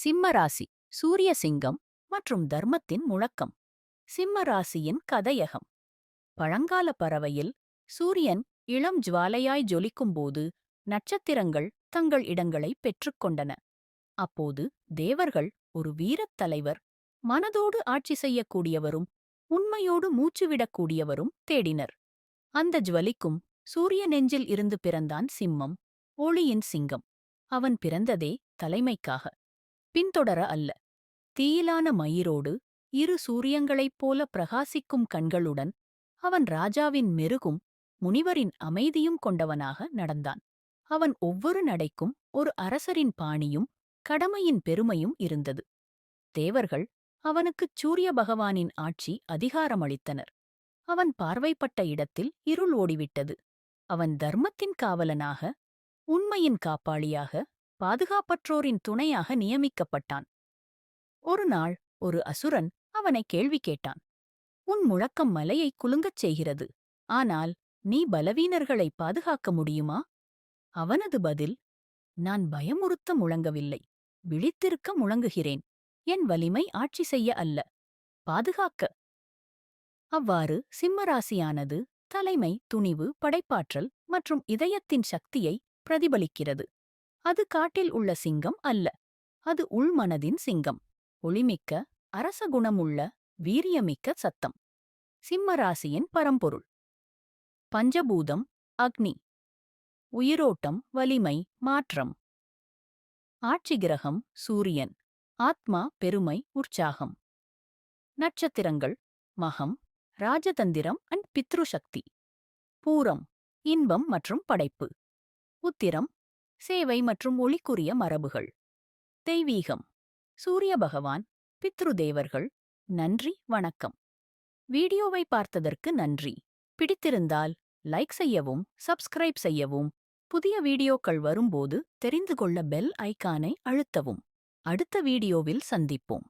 சிம்ம ராசி சூரிய சிங்கம் மற்றும் தர்மத்தின் முழக்கம். சிம்ம ராசியின் கதையகம். பழங்கால பறவையில் சூரியன் இளம் ஜுவாலையாய் ஜொலிக்கும்போது நட்சத்திரங்கள் தங்கள் இடங்களை பெற்றுக்கொண்டன அப்போது தேவர்கள் ஒரு வீரத் தலைவர் மனதோடு ஆட்சி செய்யக்கூடியவரும் உண்மையோடு மூச்சுவிடக்கூடியவரும் தேடினர். அந்த ஜுவலிக்கும் சூரிய நெஞ்சில் இருந்து பிறந்தான் சிம்மம் ஒளியின் சிங்கம். அவன் பிறந்ததே தலைமைக்காக. பின்தொடர அல்ல. தீயிலான மயிரோடு இரு சூரியங்களைப் போல பிரகாசிக்கும் கண்களுடன் அவன் ராஜாவின் மெருகும் முனிவரின் அமைதியும் கொண்டவனாக நடந்தான். அவன் ஒவ்வொரு நடைக்கும் ஒரு அரசரின் பாணியும் கடமையின் பெருமையும் இருந்தது. தேவர்கள் அவனுக்குச் சூரிய பகவானின் ஆட்சி அதிகாரமளித்தனர் அவன் பார்வைப்பட்ட இடத்தில் இருள் ஓடிவிட்டது. அவன் தர்மத்தின் காவலனாக உண்மையின் காப்பாளியாக பாதுகாப்பற்றோரின் துணையாக நியமிக்கப்பட்டான். ஒரு நாள் ஒரு அசுரன் அவனை கேள்வி கேட்டான். உன் முழக்கம் மலையை குலுங்கச் செய்கிறது. ஆனால் நீ பலவீனர்களை பாதுகாக்க முடியுமா? அவனது பதில் நான் பயமுறுத்த முழங்கவில்லை. விழித்திருக்க முழங்குகிறேன். என் வலிமை ஆட்சி செய்ய அல்ல. பாதுகாக்க. அவ்வாறு சிம்மராசியானது தலைமை துணிவு படைப்பாற்றல் மற்றும் இதயத்தின் சக்தியை பிரதிபலிக்கிறது. அது காட்டில் உள்ள சிங்கம் அல்ல. அது உள்மனதின் சிங்கம். ஒளிமிக்க அரச குணமுள்ள வீரியமிக்க சத்தம். சிம்மராசியின் பரம்பொருள். பஞ்சபூதம் அக்னி. உயிரோட்டம் வலிமை மாற்றம். ஆட்சி கிரகம் சூரியன். ஆத்மா பெருமை உற்சாகம். நட்சத்திரங்கள் மகம் ராஜதந்திரம் அண்ட் பித்ருசக்தி. பூரம் இன்பம் மற்றும் படைப்பு. உத்திரம் சேவை மற்றும் ஒளிக்குரிய மரபுகள். தெய்வீகம். சூரிய பகவான் பித்ருதேவர்கள். நன்றி வணக்கம். வீடியோவை பார்த்ததற்கு நன்றி. பிடித்திருந்தால் லைக் செய்யவும் சப்ஸ்கிரைப் செய்யவும் புதிய வீடியோக்கள் வரும்போது தெரிந்து கொள்ள பெல் ஐக்கானை அழுத்தவும். அடுத்த வீடியோவில் சந்திப்போம்.